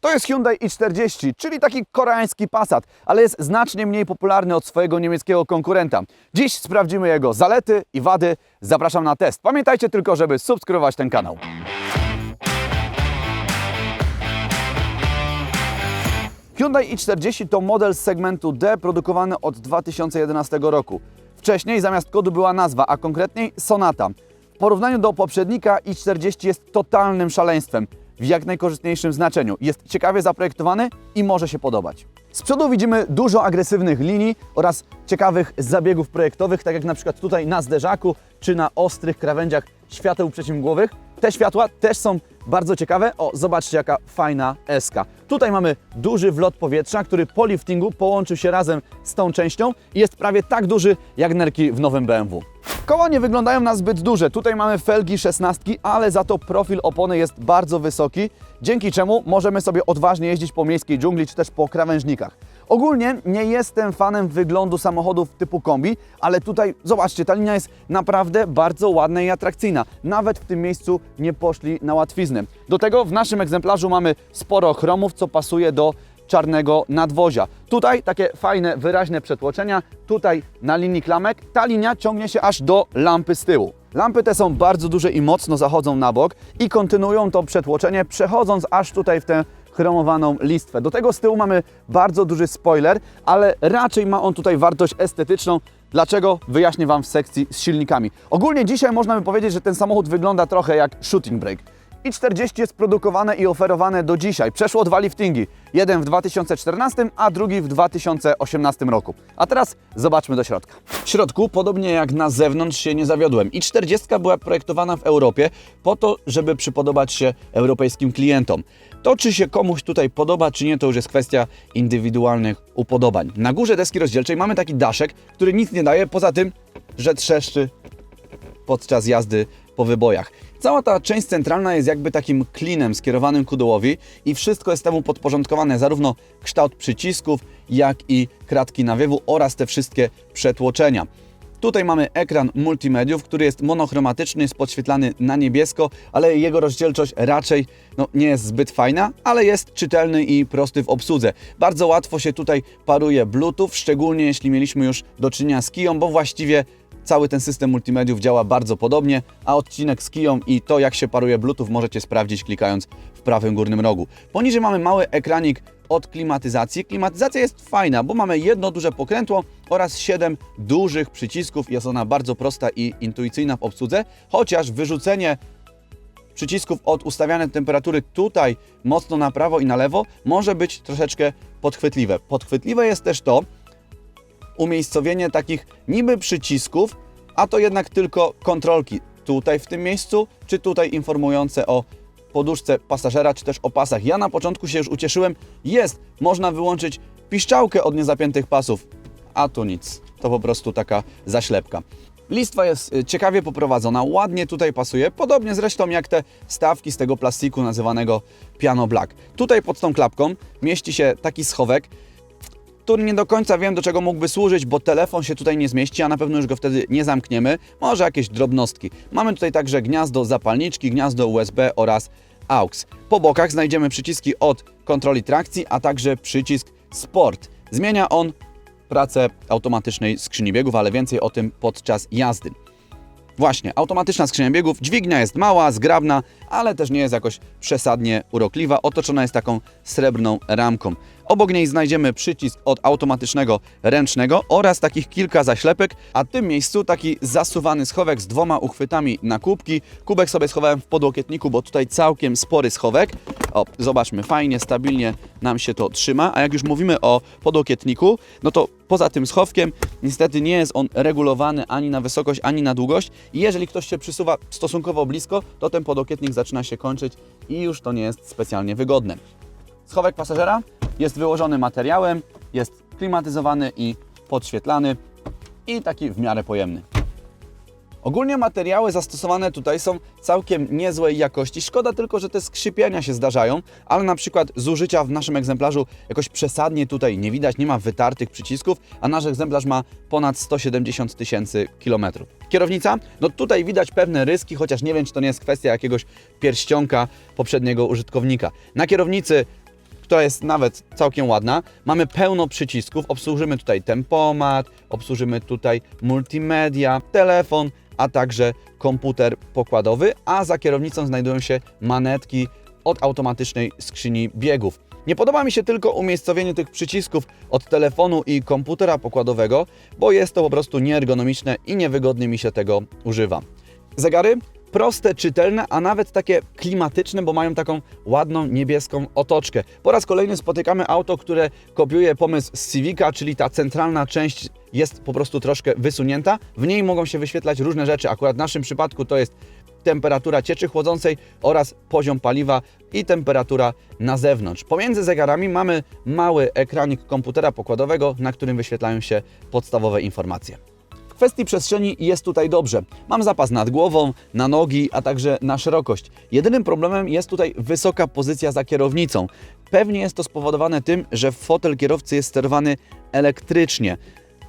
To jest Hyundai i40, czyli taki koreański Passat, ale jest znacznie mniej popularny od swojego niemieckiego konkurenta. Dziś sprawdzimy jego zalety i wady. Zapraszam na test. Pamiętajcie tylko, żeby subskrybować ten kanał. Hyundai i40 to model z segmentu D produkowany od 2011 roku. Wcześniej zamiast kodu była nazwa, a konkretniej Sonata. W porównaniu do poprzednika i40 jest totalnym szaleństwem w jak najkorzystniejszym znaczeniu. Jest ciekawie zaprojektowany i może się podobać. Z przodu widzimy dużo agresywnych linii oraz ciekawych zabiegów projektowych, tak jak na przykład tutaj na zderzaku czy na ostrych krawędziach świateł przeciwmgłowych. Te światła też są bardzo ciekawe. O, zobaczcie jaka fajna eska. Tutaj mamy duży wlot powietrza, który po liftingu połączył się razem z tą częścią i jest prawie tak duży jak nerki w nowym BMW. Koła nie wyglądają na zbyt duże. Tutaj mamy felgi 16, ale za to profil opony jest bardzo wysoki, dzięki czemu możemy sobie odważnie jeździć po miejskiej dżungli czy też po krawężnikach. Ogólnie nie jestem fanem wyglądu samochodów typu kombi, ale tutaj zobaczcie, ta linia jest naprawdę bardzo ładna i atrakcyjna. Nawet w tym miejscu nie poszli na łatwiznę. Do tego w naszym egzemplarzu mamy sporo chromów, co pasuje do czarnego nadwozia. Tutaj takie fajne, wyraźne przetłoczenia, tutaj na linii klamek. Ta linia ciągnie się aż do lampy z tyłu. Lampy te są bardzo duże i mocno zachodzą na bok i kontynuują to przetłoczenie, przechodząc aż tutaj w tę chromowaną listwę. Do tego z tyłu mamy bardzo duży spoiler, ale raczej ma on tutaj wartość estetyczną. Dlaczego? Wyjaśnię Wam w sekcji z silnikami. Ogólnie dzisiaj można by powiedzieć, że ten samochód wygląda trochę jak shooting brake. I40 jest produkowane i oferowane do dzisiaj. Przeszło dwa liftingi. Jeden w 2014, a drugi w 2018 roku. A teraz zobaczmy do środka. W środku, podobnie jak na zewnątrz, się nie zawiodłem. i40 była projektowana w Europie po to, żeby przypodobać się europejskim klientom. To, czy się komuś tutaj podoba, czy nie, to już jest kwestia indywidualnych upodobań. Na górze deski rozdzielczej mamy taki daszek, który nic nie daje, poza tym, że trzeszczy podczas jazdy po wybojach. Cała ta część centralna jest jakby takim klinem skierowanym ku dołowi i wszystko jest temu podporządkowane, zarówno kształt przycisków, jak i kratki nawiewu oraz te wszystkie przetłoczenia. Tutaj mamy ekran multimediów, który jest monochromatyczny, jest podświetlany na niebiesko, ale jego rozdzielczość raczej no, nie jest zbyt fajna, ale jest czytelny i prosty w obsłudze. Bardzo łatwo się tutaj paruje Bluetooth, szczególnie jeśli mieliśmy już do czynienia z Kiją, bo właściwie cały ten system multimediów działa bardzo podobnie, a odcinek z Kiją i to jak się paruje Bluetooth możecie sprawdzić klikając w prawym górnym rogu. Poniżej mamy mały ekranik od klimatyzacji. Klimatyzacja jest fajna, bo mamy jedno duże pokrętło oraz 7 dużych przycisków. Jest ona bardzo prosta i intuicyjna w obsłudze, chociaż wyrzucenie przycisków od ustawianej temperatury tutaj mocno na prawo i na lewo może być troszeczkę podchwytliwe. Podchwytliwe jest też to, umiejscowienie takich niby przycisków, a to jednak tylko kontrolki. Tutaj w tym miejscu, czy tutaj informujące o poduszce pasażera, czy też o pasach. Ja na początku się już ucieszyłem. Jest, można wyłączyć piszczałkę od niezapiętych pasów, a tu nic. To po prostu taka zaślepka. Listwa jest y, ciekawie poprowadzona, ładnie tutaj pasuje, podobnie zresztą jak te stawki z tego plastiku nazywanego piano black. Tutaj pod tą klapką mieści się taki schowek, który nie do końca wiem, do czego mógłby służyć, bo telefon się tutaj nie zmieści, a na pewno już go wtedy nie zamkniemy. Może jakieś drobnostki. Mamy tutaj także gniazdo zapalniczki, gniazdo USB oraz AUX. Po bokach znajdziemy przyciski od kontroli trakcji, a także przycisk Sport. Zmienia on pracę automatycznej skrzyni biegów, ale więcej o tym podczas jazdy. Właśnie, automatyczna skrzynia biegów, dźwignia jest mała, zgrabna, ale też nie jest jakoś przesadnie urokliwa, otoczona jest taką srebrną ramką. Obok niej znajdziemy przycisk od automatycznego ręcznego oraz takich kilka zaślepek, a w tym miejscu taki zasuwany schowek z dwoma uchwytami na kubki. Kubek sobie schowałem w podłokietniku, bo tutaj całkiem spory schowek. O, zobaczmy, fajnie, stabilnie nam się to trzyma, a jak już mówimy o podłokietniku, no to poza tym schowkiem niestety nie jest on regulowany ani na wysokość, ani na długość i jeżeli ktoś się przysuwa stosunkowo blisko, to ten podłokietnik zaczyna się kończyć i już to nie jest specjalnie wygodne. Schowek pasażera jest wyłożony materiałem, jest klimatyzowany i podświetlany i taki w miarę pojemny. Ogólnie materiały zastosowane tutaj są całkiem niezłej jakości. Szkoda tylko, że te skrzypienia się zdarzają, ale na przykład zużycia w naszym egzemplarzu jakoś przesadnie tutaj nie widać, nie ma wytartych przycisków, a nasz egzemplarz ma ponad 170 tysięcy kilometrów. Kierownica? No tutaj widać pewne ryski, chociaż nie wiem, czy to nie jest kwestia jakiegoś pierścionka poprzedniego użytkownika. Na kierownicy która jest nawet całkiem ładna. Mamy pełno przycisków, obsłużymy tutaj tempomat, obsłużymy tutaj multimedia, telefon, a także komputer pokładowy, a za kierownicą znajdują się manetki od automatycznej skrzyni biegów. Nie podoba mi się tylko umiejscowienie tych przycisków od telefonu i komputera pokładowego, bo jest to po prostu nieergonomiczne i niewygodnie mi się tego używa. Zegary proste, czytelne, a nawet takie klimatyczne, bo mają taką ładną niebieską otoczkę. Po raz kolejny spotykamy auto, które kopiuje pomysł z Civica, czyli ta centralna część jest po prostu troszkę wysunięta. W niej mogą się wyświetlać różne rzeczy. Akurat w naszym przypadku to jest temperatura cieczy chłodzącej oraz poziom paliwa i temperatura na zewnątrz. Pomiędzy zegarami mamy mały ekranik komputera pokładowego, na którym wyświetlają się podstawowe informacje. Kwestii przestrzeni jest tutaj dobrze. Mam zapas nad głową, na nogi, a także na szerokość. Jedynym problemem jest tutaj wysoka pozycja za kierownicą. Pewnie jest to spowodowane tym, że fotel kierowcy jest sterowany elektrycznie.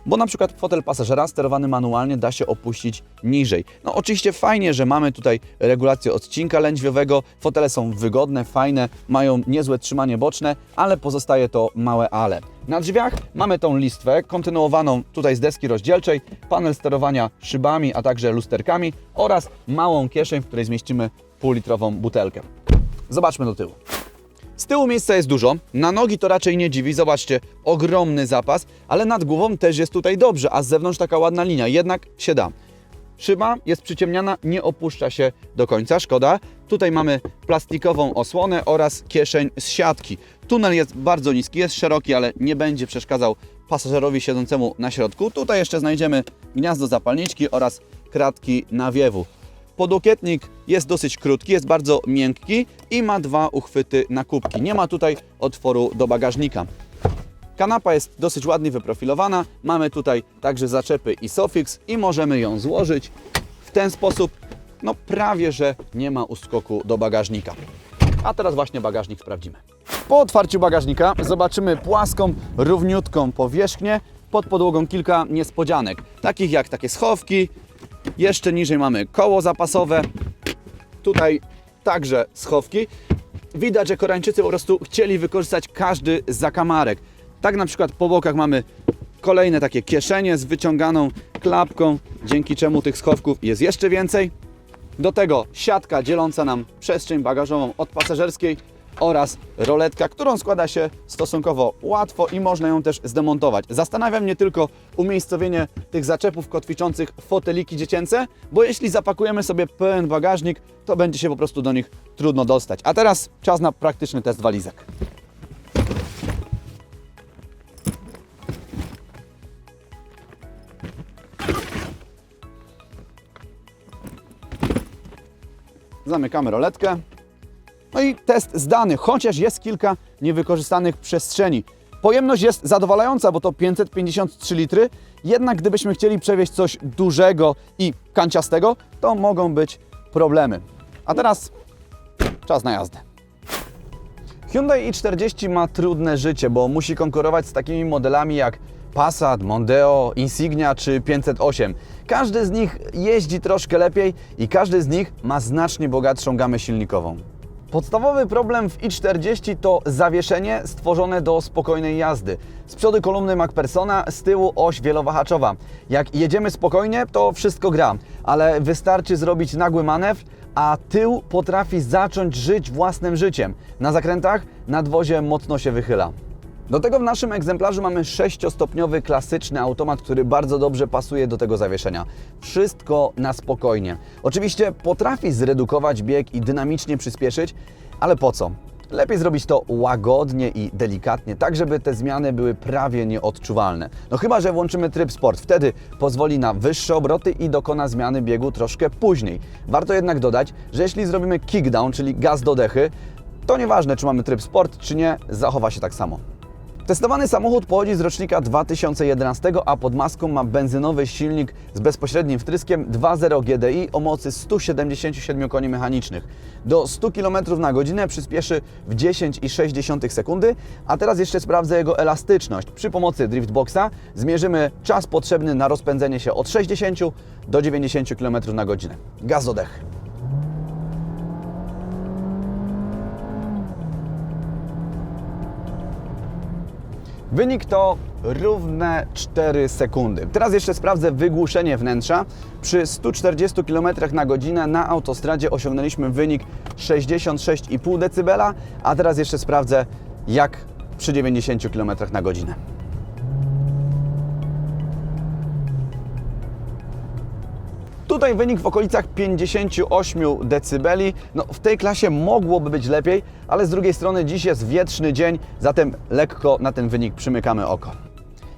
Bo na przykład fotel pasażera sterowany manualnie da się opuścić niżej. No oczywiście fajnie, że mamy tutaj regulację odcinka lędźwiowego, fotele są wygodne, fajne, mają niezłe trzymanie boczne, ale pozostaje to małe ale. Na drzwiach mamy tą listwę kontynuowaną tutaj z deski rozdzielczej, panel sterowania szybami, a także lusterkami oraz małą kieszeń, w której zmieścimy półlitrową butelkę. Zobaczmy do tyłu. Z tyłu miejsca jest dużo, na nogi to raczej nie dziwi, zobaczcie, ogromny zapas, ale nad głową też jest tutaj dobrze, a z zewnątrz taka ładna linia, jednak się da. Szyba jest przyciemniana, nie opuszcza się do końca, szkoda. Tutaj mamy plastikową osłonę oraz kieszeń z siatki. Tunel jest bardzo niski, jest szeroki, ale nie będzie przeszkadzał pasażerowi siedzącemu na środku. Tutaj jeszcze znajdziemy gniazdo zapalniczki oraz kratki nawiewu. Podłokietnik jest dosyć krótki, jest bardzo miękki i ma dwa uchwyty na kubki. Nie ma tutaj otworu do bagażnika. Kanapa jest dosyć ładnie wyprofilowana. Mamy tutaj także zaczepy i sofix i możemy ją złożyć w ten sposób. No prawie, że nie ma uskoku do bagażnika. A teraz właśnie bagażnik sprawdzimy. Po otwarciu bagażnika zobaczymy płaską, równiutką powierzchnię. Pod podłogą kilka niespodzianek, takich jak takie schowki. Jeszcze niżej mamy koło zapasowe. Tutaj także schowki. Widać, że Koreańczycy po prostu chcieli wykorzystać każdy zakamarek. Tak na przykład po bokach mamy kolejne takie kieszenie z wyciąganą klapką, dzięki czemu tych schowków jest jeszcze więcej. Do tego siatka dzieląca nam przestrzeń bagażową od pasażerskiej oraz roletka, którą składa się stosunkowo łatwo i można ją też zdemontować. Zastanawia mnie tylko umiejscowienie tych zaczepów kotwiczących foteliki dziecięce, bo jeśli zapakujemy sobie pełen bagażnik, to będzie się po prostu do nich trudno dostać. A teraz czas na praktyczny test walizek. Zamykamy roletkę. No i test zdany, chociaż jest kilka niewykorzystanych przestrzeni. Pojemność jest zadowalająca, bo to 553 litry, jednak gdybyśmy chcieli przewieźć coś dużego i kanciastego, to mogą być problemy. A teraz czas na jazdę. Hyundai i40 ma trudne życie, bo musi konkurować z takimi modelami jak Passat, Mondeo, Insignia czy 508. Każdy z nich jeździ troszkę lepiej i każdy z nich ma znacznie bogatszą gamę silnikową. Podstawowy problem w i40 to zawieszenie stworzone do spokojnej jazdy. Z przodu kolumny MacPersona, z tyłu oś wielowahaczowa. Jak jedziemy spokojnie, to wszystko gra, ale wystarczy zrobić nagły manewr, a tył potrafi zacząć żyć własnym życiem. Na zakrętach nadwozie mocno się wychyla. Do tego w naszym egzemplarzu mamy 6-stopniowy klasyczny automat, który bardzo dobrze pasuje do tego zawieszenia. Wszystko na spokojnie. Oczywiście potrafi zredukować bieg i dynamicznie przyspieszyć, ale po co? Lepiej zrobić to łagodnie i delikatnie, tak żeby te zmiany były prawie nieodczuwalne. No chyba, że włączymy tryb sport, wtedy pozwoli na wyższe obroty i dokona zmiany biegu troszkę później. Warto jednak dodać, że jeśli zrobimy kickdown, czyli gaz do dechy, to nieważne czy mamy tryb sport czy nie, zachowa się tak samo. Testowany samochód pochodzi z rocznika 2011, a pod maską ma benzynowy silnik z bezpośrednim wtryskiem 2.0 GDI o mocy 177 koni mechanicznych. Do 100 km na godzinę przyspieszy w 10,6 sekundy, a teraz jeszcze sprawdzę jego elastyczność. Przy pomocy Driftboxa zmierzymy czas potrzebny na rozpędzenie się od 60 do 90 km na godzinę. Gaz do Wynik to równe 4 sekundy. Teraz jeszcze sprawdzę wygłuszenie wnętrza. Przy 140 km na godzinę na autostradzie osiągnęliśmy wynik 66,5 dB, a teraz jeszcze sprawdzę jak przy 90 km na godzinę. Tutaj wynik w okolicach 58 dB. No, w tej klasie mogłoby być lepiej, ale z drugiej strony dziś jest wietrzny dzień, zatem lekko na ten wynik przymykamy oko.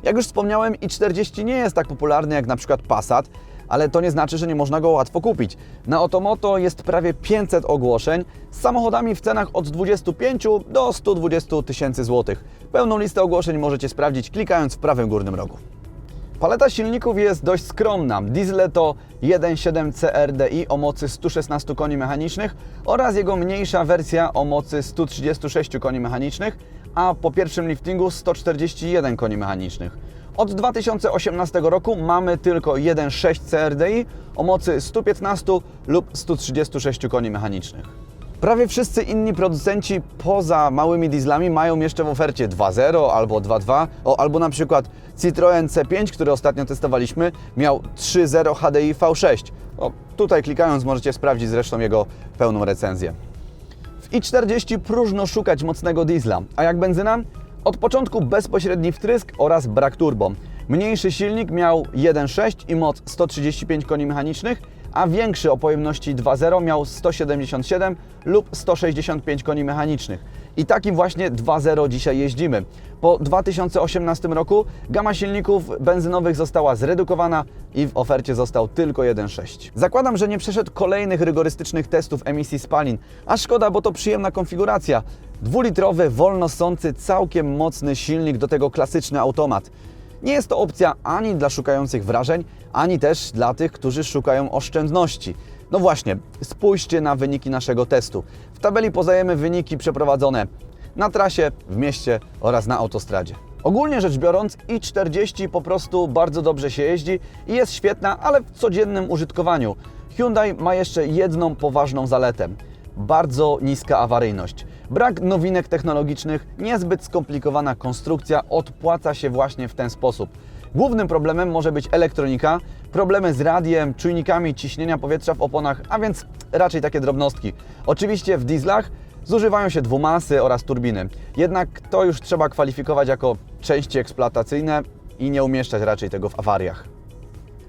Jak już wspomniałem, i40 nie jest tak popularny jak na przykład Passat, ale to nie znaczy, że nie można go łatwo kupić. Na Otomoto jest prawie 500 ogłoszeń z samochodami w cenach od 25 do 120 tysięcy złotych. Pełną listę ogłoszeń możecie sprawdzić klikając w prawym górnym rogu. Paleta silników jest dość skromna. Diesel to 1.7 CRDI o mocy 116 koni mechanicznych oraz jego mniejsza wersja o mocy 136 koni mechanicznych, a po pierwszym liftingu 141 koni mechanicznych. Od 2018 roku mamy tylko 1.6 CRDI o mocy 115 lub 136 koni mechanicznych. Prawie wszyscy inni producenci poza małymi dieslami mają jeszcze w ofercie 2.0 albo 2.2, o, albo na przykład Citroen C5, który ostatnio testowaliśmy, miał 3.0 HDI V6. O, tutaj klikając możecie sprawdzić zresztą jego pełną recenzję. W i40 próżno szukać mocnego diesla, a jak benzyna? Od początku bezpośredni wtrysk oraz brak turbo. Mniejszy silnik miał 1.6 i moc 135 koni mechanicznych, a większy o pojemności 2.0 miał 177 lub 165 koni mechanicznych. I takim właśnie 2.0 dzisiaj jeździmy. Po 2018 roku gama silników benzynowych została zredukowana i w ofercie został tylko 1.6. Zakładam, że nie przeszedł kolejnych rygorystycznych testów emisji spalin, a szkoda, bo to przyjemna konfiguracja. Dwulitrowy, wolno sący, całkiem mocny silnik, do tego klasyczny automat. Nie jest to opcja ani dla szukających wrażeń, ani też dla tych, którzy szukają oszczędności. No właśnie, spójrzcie na wyniki naszego testu. W tabeli podajemy wyniki przeprowadzone na trasie, w mieście oraz na autostradzie. Ogólnie rzecz biorąc, i40 po prostu bardzo dobrze się jeździ i jest świetna, ale w codziennym użytkowaniu. Hyundai ma jeszcze jedną poważną zaletę bardzo niska awaryjność. Brak nowinek technologicznych, niezbyt skomplikowana konstrukcja odpłaca się właśnie w ten sposób. Głównym problemem może być elektronika, problemy z radiem, czujnikami ciśnienia powietrza w oponach, a więc raczej takie drobnostki. Oczywiście w dieslach zużywają się dwumasy oraz turbiny. Jednak to już trzeba kwalifikować jako części eksploatacyjne i nie umieszczać raczej tego w awariach.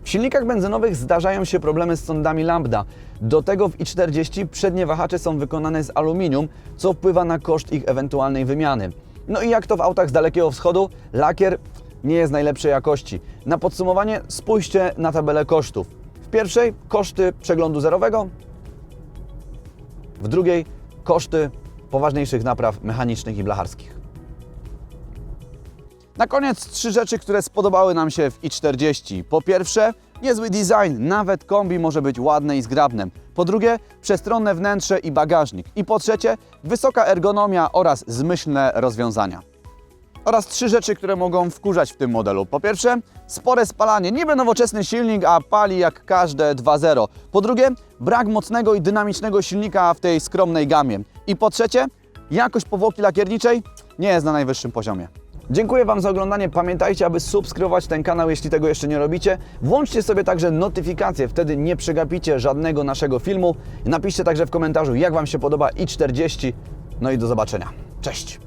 W silnikach benzynowych zdarzają się problemy z sondami lambda. Do tego w i40 przednie wahacze są wykonane z aluminium, co wpływa na koszt ich ewentualnej wymiany. No i jak to w autach z Dalekiego Wschodu, lakier nie jest najlepszej jakości. Na podsumowanie spójrzcie na tabelę kosztów. W pierwszej koszty przeglądu zerowego, w drugiej koszty poważniejszych napraw mechanicznych i blacharskich. Na koniec trzy rzeczy, które spodobały nam się w i40. Po pierwsze, niezły design, nawet kombi może być ładne i zgrabne. Po drugie, przestronne wnętrze i bagażnik. I po trzecie, wysoka ergonomia oraz zmyślne rozwiązania. Oraz trzy rzeczy, które mogą wkurzać w tym modelu. Po pierwsze, spore spalanie. Niby nowoczesny silnik, a pali jak każde 2.0. Po drugie, brak mocnego i dynamicznego silnika w tej skromnej gamie. I po trzecie, jakość powłoki lakierniczej nie jest na najwyższym poziomie. Dziękuję Wam za oglądanie. Pamiętajcie, aby subskrybować ten kanał, jeśli tego jeszcze nie robicie. Włączcie sobie także notyfikacje, wtedy nie przegapicie żadnego naszego filmu. Napiszcie także w komentarzu, jak Wam się podoba i40. No i do zobaczenia. Cześć!